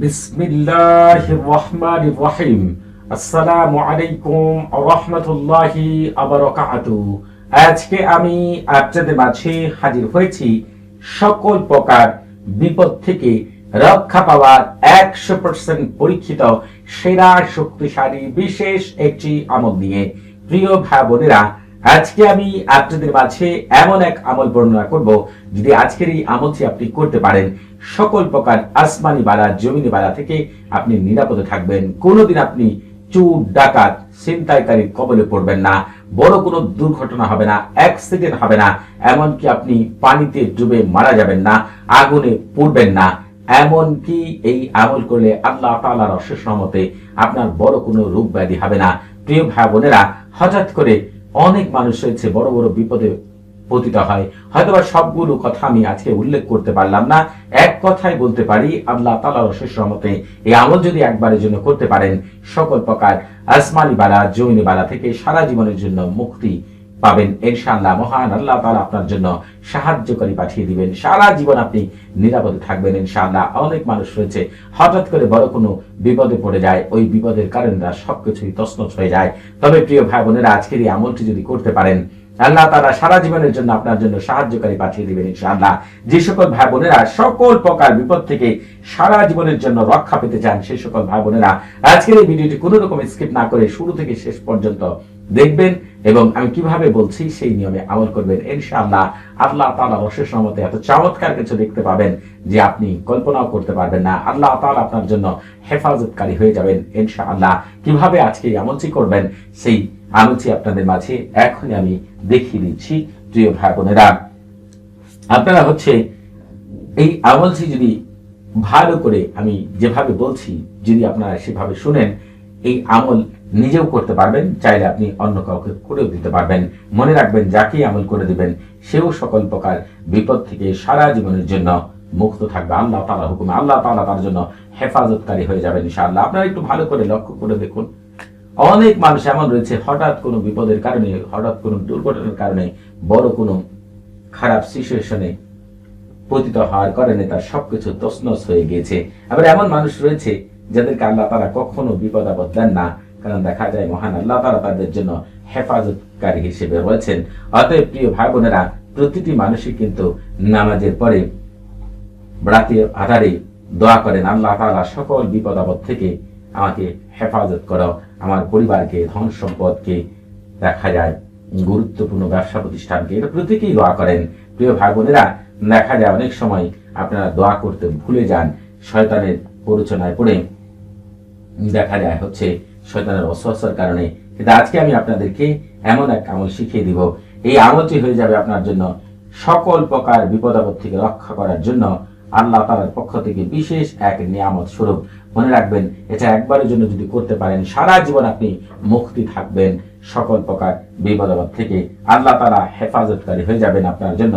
বিসমিল্লাহির রহমানির রহিম। আসসালামু আলাইকুম রহমতুল্লাহি আবরকাতু আজকে আমি আপনাদের মাঝে হাজির হয়েছি সকল প্রকার বিপদ থেকে রক্ষা পাওয়ার একশো পার্সেন্ট পরীক্ষিত, সেরা, শক্তিশালী, বিশেষ একটি আমল নিয়ে। প্রিয় ভাই বোনেরা আজকে আমি আপনাদের মাঝে এমন এক আমল বর্ণনা করব, যদি আজকের এই আমলটি আপনি করতে পারেন। সকল প্রকার আসমানি বালা, জমিনি বালা থেকে আপনি নিরাপদে থাকবেন। কোনোদিন আপনি চুর, ডাকাত, ছিনতাইকারীর কবলে পড়বেন না। বড় কোনো দুর্ঘটনা হবে না, অ্যাক্সিডেন্ট হবে না, এমনকি আপনি পানিতে ডুবে মারা যাবেন না, আগুনে পড়বেন না। এমনকি এই আমল করলে আল্লাহ তাআলার অশেষ রহমতে আপনার বড় কোনো রোগ ব্যাধি হবে না। প্রিয় ভাই বোনেরা, হঠাৎ করে অনেক মানুষ হয়েছে, বড় বড় বিপদে পতিত হয়। হয়তোবা সবগুলো কথা আমি আজকে উল্লেখ করতে পারলাম না। এক কথাই বলতে পারি, আল্লাহ তালা অশেষ রহমতে এই আমল যদি একবারের জন্য করতে পারেন, সকল প্রকার আসমানি বালা, জমিনী বালা থেকে সারা জীবনের জন্য মুক্তি পাবেন। ইনশাআল্লাহ, মহান আল্লাহ তাআলা আপনার জন্য সাহায্যকারী পাঠিয়ে দিবেন। সারা জীবন আপনি নিরাপদে থাকবেন ইনশাআল্লাহ। অনেক মানুষ রয়েছে, হঠাৎ করে বড় কোনো বিপদে পড়ে যায়, ওই বিপদের কারণে সবকিছুই তছনছ হয়ে যায়। তবে প্রিয় ভাই বোনেরা, আজকের এই আমলটি যদি করতে পারেন, আল্লাহ তারা সারা জীবনের জন্য আপনার জন্য সাহায্যকারী পাঠিয়ে দিবেন ইনশাআল্লাহ। যে সকল ভাই বোনেরা সকল প্রকার বিপদ থেকে সারা জীবনের জন্য রক্ষা পেতে চান সেই সকল ভাই বোনেরা, আজকের এই ভিডিওটি কোনো রকম স্কিপ না করে শুরু থেকে শেষ পর্যন্ত দেখবেন এবং আমি কীভাবে বলছি সেই নিয়মে আমল করবেন। ইনশাআল্লাহ আল্লাহ তাআলা অশেষ রহমতে এত চমৎকার কিছু দেখতে পাবেন যে আপনি কল্পনাও করতে পারবেন না। আল্লাহ তাআলা আপনার জন্য হেফাজতকারী হয়ে যাবেন ইনশাআল্লাহ। কীভাবে আজকে এই আমলটি করবেন সেই আমলটি আপনাদের মাঝে এখনই আমি দেখিয়ে দিচ্ছি। প্রিয় ভাই বোনেরা, আপনারা হচ্ছে এই আমলটি যদি ভালো করে আমি যেভাবে বলছি, যদি আপনারা সেভাবে শুনেন, এই আমল নিজেও করতে পারবেন, চাইলে আপনি অন্য কাউকে করেও দিতে পারবেন। মনে রাখবেন, যাকে আমল করে দিবেন, সেও সকল প্রকার বিপদ থেকে সারা জীবনের জন্য মুক্ত থাকবে। আল্লাহ তালা হুকুমে, আল্লাহ তালা তার জন্য হেফাজতকারী হয়ে যাবেন ইনশাআল্লাহ। আপনারা একটু ভালো করে লক্ষ্য করে দেখুন। অনেক মানুষ এমন রয়েছে, হঠাৎ কোনো বিপদের কারণে, হঠাৎ কোনো দুর্ঘটনার কারণে বড় কোনো খারাপ সিচুয়েশনে পতিত হওয়ার কারণে তার সবকিছু তসনস হয়ে গিয়েছে। আবার এমন মানুষ রয়েছে, যাদেরকে আল্লাহ তারা কখনো বিপদ আপদ দেন না। কারণ দেখা যায় মহান আল্লাহ তারা তাদের জন্য হেফাজতকারী হিসেবে রয়েছেন। অতএব প্রিয় ভাই বোনেরা প্রতিটি মানুষই কিন্তু নামাজের পরে রাতে আধারে দোয়া করেন, আল্লাহ তাআলা সকল বিপদ আপদ থেকে আমাকে হেফাজত করো। আমার পরিবারকে, ধন সম্পদকে দেখা যায়, গুরুত্বপূর্ণ ব্যবসা প্রতিষ্ঠানকে। এটা প্রত্যেকেই দোয়া করেন। প্রিয় ভাই বোনেরা দেখা যায় অনেক সময় আপনারা দোয়া করতে ভুলে যান, শয়তানের প্ররোচনায় পড়ে। দেখা যায় হচ্ছে শয়তানের অস্বস্থার কারণে। কিন্তু আজকে আমি আপনাদেরকে এমন এক আমল শিখিয়ে দিব। এই আমলটি হয়ে যাবে আপনার জন্য সকল প্রকার বিপদ আপদ থেকে রক্ষা করার জন্য আল্লাহ তালার পক্ষ থেকে বিশেষ এক নিয়ামত স্বরূপ। মনে রাখবেন, এটা একবারের জন্য যদি করতে পারেন, সারা জীবন আপনি মুক্তি থাকবেন। সকল প্রকার বিপদ আপদ থেকে আল্লাহ তালা হেফাজতকারী হয়ে যাবেন আপনার জন্য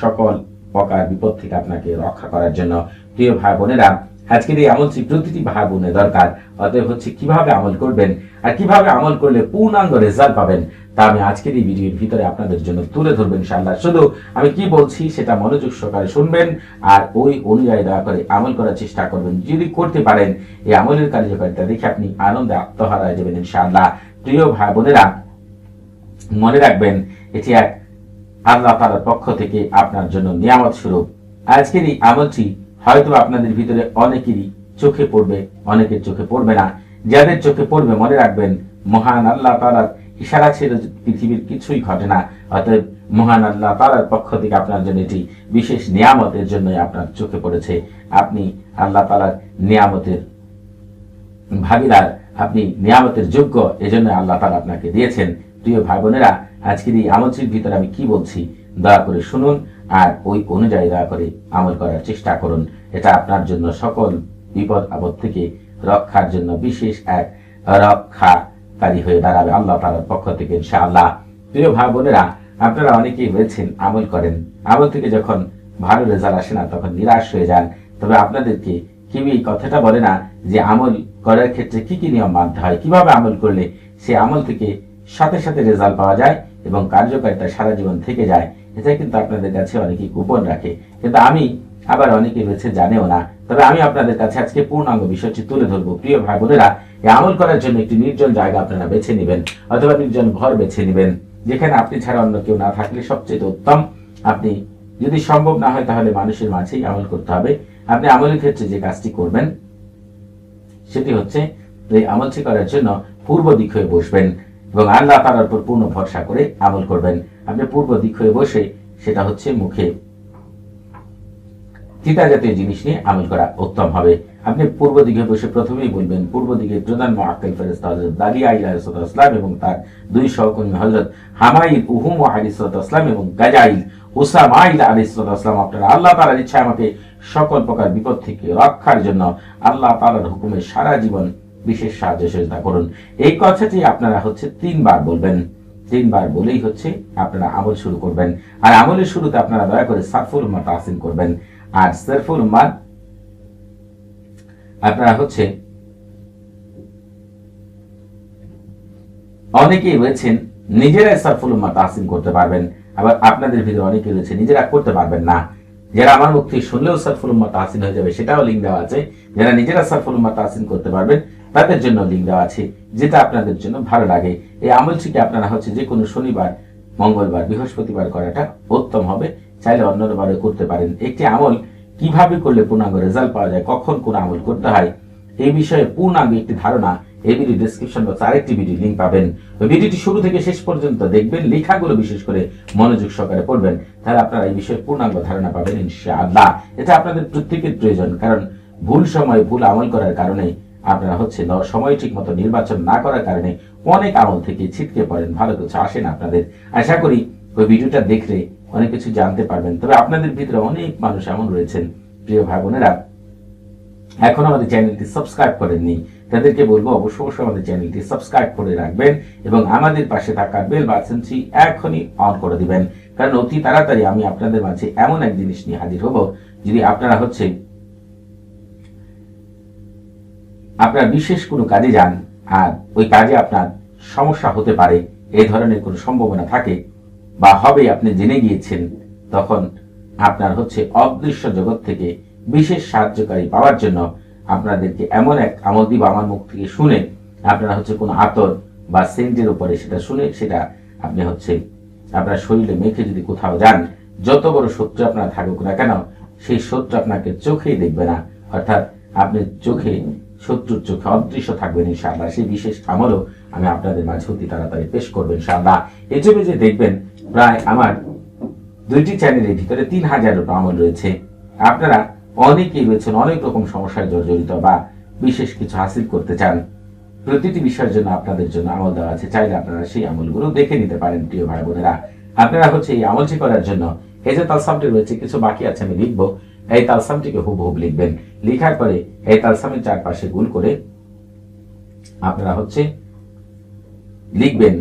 সকল প্রকার বিপদ থেকে আপনাকে রক্ষা করার জন্য। প্রিয় ভাই বোনেরা আজকের এই আমলটি প্রতিটি ভাই বোনের দরকার। অতএব হচ্ছে কীভাবে আমল করবেন আর কীভাবে আমল করলে পূর্ণাঙ্গ রেজাল্ট পাবেন, তা আমি আজকের এই ভিডিওর ভিতরে আপনাদের জন্য তুলে ধরবেন ইনশাআল্লাহ। শুধু আমি কি বলছি সেটা মনোযোগ সহকারে শুনবেন আর ওই অনুযায়ী দয়া করে আমল করার চেষ্টা করবেন। যদি করতে পারেন, এই আমলের কার্যকারিতা দেখে আপনি আনন্দে আত্মহারা যাবেন ইনশাআল্লাহ। প্রিয় ভাই বোনেরা মনে রাখবেন, এটি এক আল্লাহ তালার পক্ষ থেকে আপনার জন্য নিয়ামত স্বরূপ। আজকের এই আমলটি হয়তো আপনাদের ভিতরে অনেকেরই চোখে পড়বে, অনেকের চোখে পড়বে না। যাদের চোখে পড়বে, মনে রাখবেন, মহান আল্লাহ তালার ইশারা ছিল পৃথিবীর কিছুই ঘটে না। অতএব মহান আল্লাহ তালার পক্ষ থেকে আপনার জন্য এটি বিশেষ নিয়ামতের জন্য আপনার চোখে পড়েছে। আপনি আল্লাহ তালার নিয়ামতের ভাগিদার, আপনি নিয়ামতের যোগ্য এজন্য আল্লাহ তালা আপনাকে দিয়েছেন। প্রিয় ভাই বোনেরা, আজকের এই আমলটির ভিতরে আমি কি বলছি? দয়া করে শুনুন আর ওই অনুযায়ী দয়া করে আমল করার চেষ্টা করুন। এটা আপনার জন্য সকল বিপদ আপদ থেকে রক্ষার জন্য বিশেষ এক রক্ষাকারী হয়ে দাঁড়াবে আল্লাহ তালার পক্ষ থেকে ইনশাআল্লাহ। প্রিয় ভাই বোনেরা, আপনারা অনেকেই রয়েছেন আমল করেন। আমল থেকে যখন ভালো রেজাল্ট আসে না, তখন নিরাশ হয়ে যান। তবে আপনাদেরকে কেউ এই কথাটা বলে না যে আমল করার ক্ষেত্রে কি কি নিয়ম মানতে হয়, কীভাবে আমল করলে সে আমল থেকে সাথে সাথে রেজাল্ট পাওয়া যায় এবং কার্যকারিতা সারা জীবন থেকে যায়। এটা কিন্তু আপনাদের কাছে অনেকেই গোপন রাখে। কিন্তু আমি আবার অনেকে রয়েছে জানেও না। তবে আমি আপনাদের কাছে আজকে পূর্ণাঙ্গ বিষয়টি তুলে ধরবো। প্রিয় ভাই বোনেরা আমল করার জন্য একটি নির্জন জায়গা আপনারা বেছে নেবেন অথবা নির্জন ঘর বেছে নেবেন, যেখানে আপনি ছাড়া অন্য কেউ না থাকলে সবচেয়ে উত্তম। আপনি যদি সম্ভব না হয় তাহলে মানুষের মাঝেই আমল করতে হবে। আপনি আমলের ক্ষেত্রে যে কাজটি করবেন, সেটি হচ্ছে এই আমলটি করার জন্য পূর্ব দিক হয়ে বসবেন। এবং আল্লাহ তালার উপর পূর্ণ ভরসা করে আমল করবেন। আপনি পূর্ব দিক হয়ে বসে সেটা হচ্ছে মুখে তিতা জাতীয় জিনিস নিয়ে আমল করা উত্তম হবে। আপনি পূর্ব দিকে বসে প্রথমেই বলবেন, পূর্ব দিকে প্রধান মহাক্কেল ফেরেস্তা হজরত দালি দালিয়া ইসলাম এবং তার দুই সহকর্মী হজরত হামাইল উহুম আলিসাম এবং গাজাইল উসামাইল আলিসাম আপনারা আল্লাহ তালার ইচ্ছা আমাকে সকল প্রকার বিপদ থেকে রক্ষার জন্য আল্লাহ তালার হুকুমে সারা জীবন বিশেষ সাহায্য সহযোগিতা করুন। এই কথাটি আপনারা হচ্ছে তিনবার বলবেন। তিনবার বলেই হচ্ছে আপনারা আমল শুরু করবেন। আর আমলের শুরুতে আপনারা দয়া করে সারফুল উম্মাহ তাহসিন করবেন। আর সারফুল উম্মাহ আপনারা হচ্ছে অনেকেই রয়েছেন, নিজেরাই সারফুল উম্মাহ তাহসিন করতে পারবেন। আবার আপনাদের ভিতরে অনেকে রয়েছে, নিজেরা করতে পারবেন না। যারা আমার থেকে শুনলেও সারফুল উম্মাহ তাহসিন হয়ে যাবে, সেটাও লিঙ্ক দেওয়া আছে। যারা নিজেরা সারফুল উম্মাহ তাহসিন করতে পারবেন তাদের জন্য লিঙ্ক দেওয়া আছে, যেটা আপনাদের জন্য ভালো লাগে। এই আমলটিকে আপনারা হচ্ছে যে কোনো শনিবার, মঙ্গলবার, বৃহস্পতিবার করাটা উত্তম হবে। চাইলে অন্যবারে করতে পারেন। একটি আমল, কীভাবে করলে পূর্ণাঙ্গ রেজাল্ট পাওয়া যায়, কখন কোন আমল করতে হয়, এই বিষয়ে পূর্ণাঙ্গ একটি ধারণা এই ভিডিও ডিসক্রিপশন বক্সে আরেকটি ভিডিও লিঙ্ক পাবেন। ওই ভিডিওটি শুরু থেকে শেষ পর্যন্ত দেখবেন, লেখাগুলো বিশেষ করে মনোযোগ সহকারে পড়বেন, তাহলে আপনারা এই বিষয়ে পূর্ণাঙ্গ ধারণা পাবেন ইনশাআল্লাহ। এটা আপনাদের প্রত্যেকের প্রয়োজন, কারণ ভুল সময় ভুল আমল করার কারণে আপনারা হচ্ছে ন- সময় ঠিক মতো নির্বাচন না করার কারণে অনেক আমল থেকে ছিটকে পড়েন। ভালো কিছু আসে না আপনাদের। আশা করি ওই ভিডিওটা দেখলে অনেক কিছু জানতে পারবেন। তবে আপনাদের ভিতরে অনেক মানুষ এমন রয়েছেন, প্রিয় ভাই বোনেরা, এখন আমাদের চ্যানেলটি সাবস্ক্রাইব করেননি। তাদেরকে বলব অবশ্য অবশ্যই আমাদের চ্যানেলটি সাবস্ক্রাইব করে রাখবেন এবং আমাদের পাশে থাকা বেল বাটনটি এখনই অন করে দিবেন। কারণ অতি তাড়াতাড়ি আমি আপনাদের মাঝে এমন এক জিনিস নিয়ে হাজির হব, যদি আপনারা হচ্ছে আপনার বিশেষ কোনো কাজে যান আর ওই কাজে আপনার সমস্যা হতে পারে এই ধরনের কোনো সম্ভাবনা থাকে বা হবে আপনি জেনে গিয়েছেন, তখন আপনার হচ্ছে অদৃশ্য জগৎ থেকে বিশেষ সাহায্যকারী পাওয়ার জন্য আপনাদেরকে এমন এক আমল দিব আমার মুখ থেকে শুনে আপনারা হচ্ছে কোনো আতর বা সেন্টের উপরে সেটা শুনে সেটা আপনি হচ্ছে আপনার শরীরে মেখে যদি কোথাও যান, যত বড় শত্রু আপনার থাকুক না কেন, সেই শত্রু আপনাকে চোখেই দেখবে না। অর্থাৎ আপনি চোখে শত্রুর চোখে অদৃশ্য থাকবেন ইনশাআল্লাহ। সেই বিশেষ আমলও আমি আপনাদের মাঝে অতি তাড়াতাড়ি পেশ করব ইনশাআল্লাহ। এই জন্য যে দেখবেন, প্রায় আমার দুইটি চ্যানেলের ভিতরে তিন হাজারের আমল রয়েছে। আপনারা অনেকেই রয়েছেন অনেক রকম সমস্যায় জর্জরিত বা বিশেষ কিছু হাসিল করতে চান। প্রতিটি বিষয়ের জন্য আপনাদের জন্য আমল দেওয়া আছে। চাইলে আপনারা সেই আমলগুলো দেখে নিতে পারেন, প্রিয় ভাই বোনেরা। আপনারা হচ্ছে এই আমলটি করার জন্য এই যে তালসামটি রয়েছে, কিছু বাকি আছে আমি লিখব। এই তালসামটিকে হুবহুব লিখবেন। লিখার পরে এই তালসামের চারপাশে গুল করে আপনারা হচ্ছে লিখবেন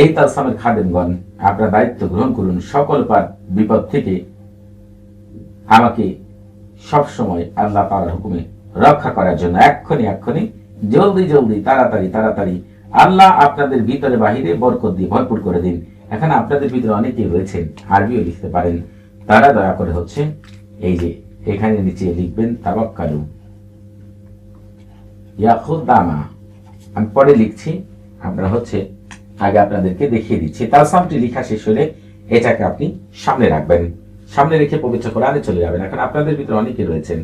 এই তালসামের খাদেমগণ, আপনার দায়িত্ব গ্রহণ করুন, সকল পার বিপদ থেকে আমাকে সব সময় আল্লাহ তাআলার হুকুমে রক্ষা করার জন্য এক্ষুনি এক্ষুনি, জলদি জলদি, তাড়াতাড়ি তাড়াতাড়ি আল্লাহ আপনাদের ভিতরে বাহিরে বরকত দিয়ে ভরপুর করে দিন। এখন আপনাদের ভিতরে অনেকেই রয়েছেন, আরবিও লিখতে পারেন। তারা দয়া করে হচ্ছে এই যে, এখানে নিচে লিখবেন তাবাক্কালু। ইয়াখুদ্দামা আমি পরে লিখছি আপনারা হচ্ছে আগে আপনাদেরকে দেখিয়ে দিচ্ছি। তালসামটি লেখা শেষ হলে এটাকে আপনি সামনে রাখবেন। সামনে রেখে পবিত্র কোরআনে চলে যাবেন। এখন আপনাদের ভিতরে অনেকে রয়েছেন।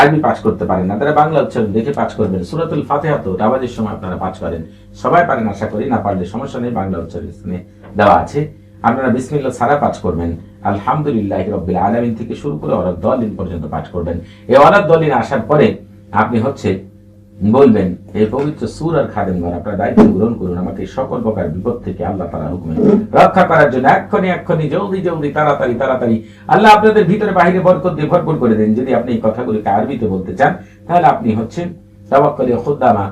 আরবি পাঠ করতে পারেন না, তারা বাংলা উচ্চারণ দেখে পাঠ করবেন। সুরাতুল ফাতেহা তো নামাজের সময় আপনারা পাঠ করেন। সবাই পারেন, আশা করি, না পারলে সমস্যা নেই, বাংলা উচ্চারণ দেওয়া আছে। আপনারা বিসমিল্লাহ সারা পাঠ করবেন। আলহামদুলিল্লাহ রব্বিল আলামিন থেকে শুরু করে অরাদ দলিন পর্যন্ত পাঠ করবেন। এই অরাদ দলিন আসার পরে আপনি হচ্ছে বলবেন এই পবিত্র সুর আর খাদেমগণ আপনার দায়িত্ব গ্রহণ করুন, আমাকে সকল প্রকার বিপদ থেকে আল্লাহ তারা হুকুমে রক্ষা করার জন্য এক্ষণি এক্ষণি জলদি জলদি, তাড়াতাড়ি তাড়াতাড়ি আল্লাহ আপনাদের ভিতরে বাহিরে বরকত দিয়ে ভরপুর করে দেন। যদি আপনি এই কথাগুলিকে আরবিতে বলতে চান, তাহলে আপনি হচ্ছেন তাবাক্কালি খুদ্দামা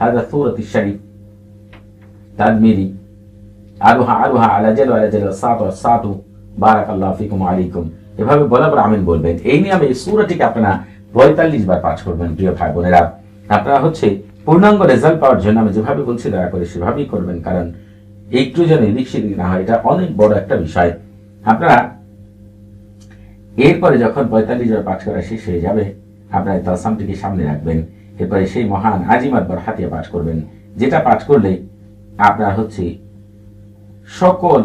হাদা সুরতি শরীফ, তাদমিরি, আরুহা আরুহা আলা জালু আলা জালু সাতু সাতু বারাকাল্লাহু ফিকুম আলাইকুম। এভাবে বলার পর আমিন বলবেন। এই নিয়মে এই সূরাটিকে আপনারা 45 বার পাঠ করবেন, প্রিয় ভাই বোনেরা। আপনারা হচ্ছে পূর্ণাঙ্গ রেজাল্ট পাওয়ার জন্য আমি যেভাবে বলছি, দয়া করে সেভাবেই করবেন, কারণ একটু যেন এদিক না হয়, এটা অনেক বড় একটা বিষয়। আপনারা এরপরে যখন পঁয়তাল্লিশ বার পাঠ করা শেষ হয়ে যাবে, আপনার তালসামটিকে সামনে রাখবেন। এরপরে সেই মহান আজিমাত বার হাতিয়া পাঠ করবেন, যেটা পাঠ করলে আপনার হচ্ছে সকল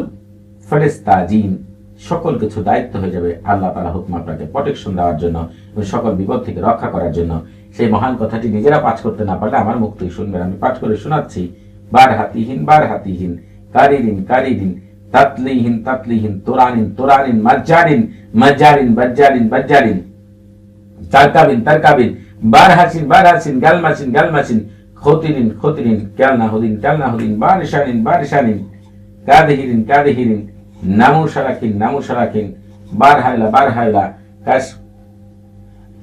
ফেরেস্তা জিন সকল কিছু দায়িত্ব হয়ে যাবে আল্লাহ তালা হুকুম আপনাকে প্রোটেকশন দেওয়ার জন্য এবং সকল বিপদ থেকে রক্ষা করার জন্য। সেই মহান কথাটি নিজেরা পাঠ করতে না পারলে আমার থেকে শুনবেন। আমি পাঠ করে শোনাচ্ছি। বার হাতিহীন বার হাতিহীন কারিরিন কারিরিন, তাতলিহীন তাতলিহীন, তোরানিন তোরানিন, মাজ্জারিন মাজ্জারিন, বাজ্জারিন বাজ্জারিন, তারকাবিন তারকাবিন বার হাসিন বার হাসিন গালমাসিন গালমাসিন, খতিরিন খতিরিন ক্যালনা হুদিন ক্যালনা হুদিন বারিশানিন বারিশানিন, কাদেহিরিন কাদেহিরিন নামুসারাকিন নামুসারাকিন বার হাইলা বার হাইলা কাশ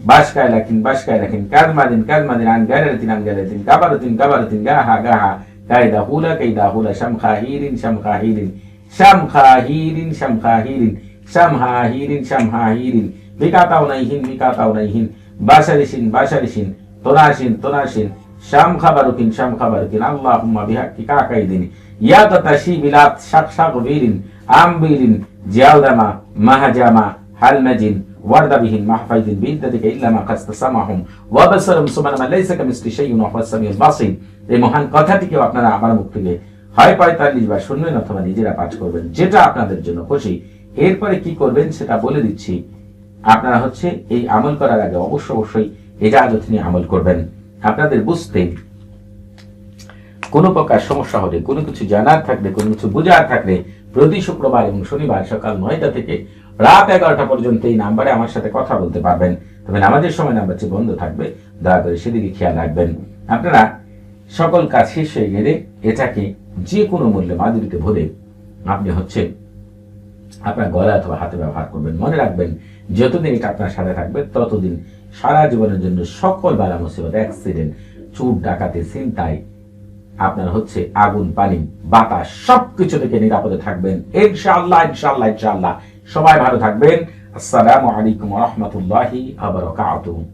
বাসকাইলাকিন বাসকাইলাকিন কাদমাদিন কাদমাদিন আন গারাতিন আন গারাতিন কাবারাতিন কাবারাতিন গাহা গাহা কাইদা হুলা কাইদা হুলা শামখাহিরিন শামখাহিরিন শামখাহিরিন শামখাহিরিন শামহাহিরিন শামহাহিরিন বিকাতাউনাইহিন বিকাতাউনাইহিন বাসারিসিন বাসারিসিন তোনাসিন তোনাসিন শাম খাবারুকিন শাম খাবারুকিন আল্লাহুম্মা বিহাক্কি কাকাইদিন। ইয়া তাতাশি বিলাত শাক শাক বীরিন আমবিরিন, জিয়ালদামা, মাহাজামা হালমাজিন ওয়ার্দাবিহীন মাহফাইদিন বিদ্যাতিকা ইল্লা মা কাস্তাসামাহুম ওয়া বাসারুম সুবহানা মা লাইসা কামিসলি শাইউন ওয়া হুয়াস সামিউল বাসীর। এই মহান কথাটিকেও আপনারা আমার মুখ থেকে হয় পঁয়তাল্লিশ বার শুনবেন অথবা নিজেরা পাঠ করবেন, যেটা আপনাদের জন্য খুশি। এরপরে কি করবেন সেটা বলে দিচ্ছি। আপনারা হচ্ছে এই আমল করার আগে অবশ্য অবশ্যই এজাজত নিয়ে আমল করবেন। আপনাদের বুঝতে কোনো প্রকার সমস্যা হলে, কোনো কিছু জানার থাকলে, কোনো কিছু বোঝার থাকলে, প্রতি শুক্রবার এবং শনিবার সকাল নয়টা থেকে রাত এগারোটা পর্যন্ত এই নাম্বারে আমার সাথে কথা বলতে পারবেন। তবে নামাজের সময় নাম্বারটি বন্ধ থাকবে, দয়া করে সেদিকে খেয়াল রাখবেন। আপনারা সকল কাজ শেষ হয়ে গেলে এটাকে যে কোনো মূল্যে মাদুরিতে ভরে আপনি হচ্ছে আপনার গলা অথবা হাতে ব্যবহার করবেন। মনে রাখবেন, যতদিন এটা আপনার সাথে থাকবে, ততদিন সারা জীবনের জন্য সকল বালা মুসিবত অ্যাক্সিডেন্ট চুর, ডাকাতি চিন্তায় আপনার হচ্ছে আগুন, পানি, বাতাস, সবকিছু থেকে নিরাপদে থাকবেন। ইনশাআল্লাহ ইনশাআল্লাহ ইনশাআল্লাহ। সবাই ভালো থাকবেন। আসসালামু আলাইকুম রহমতুল্লাহি আবরকাতুহ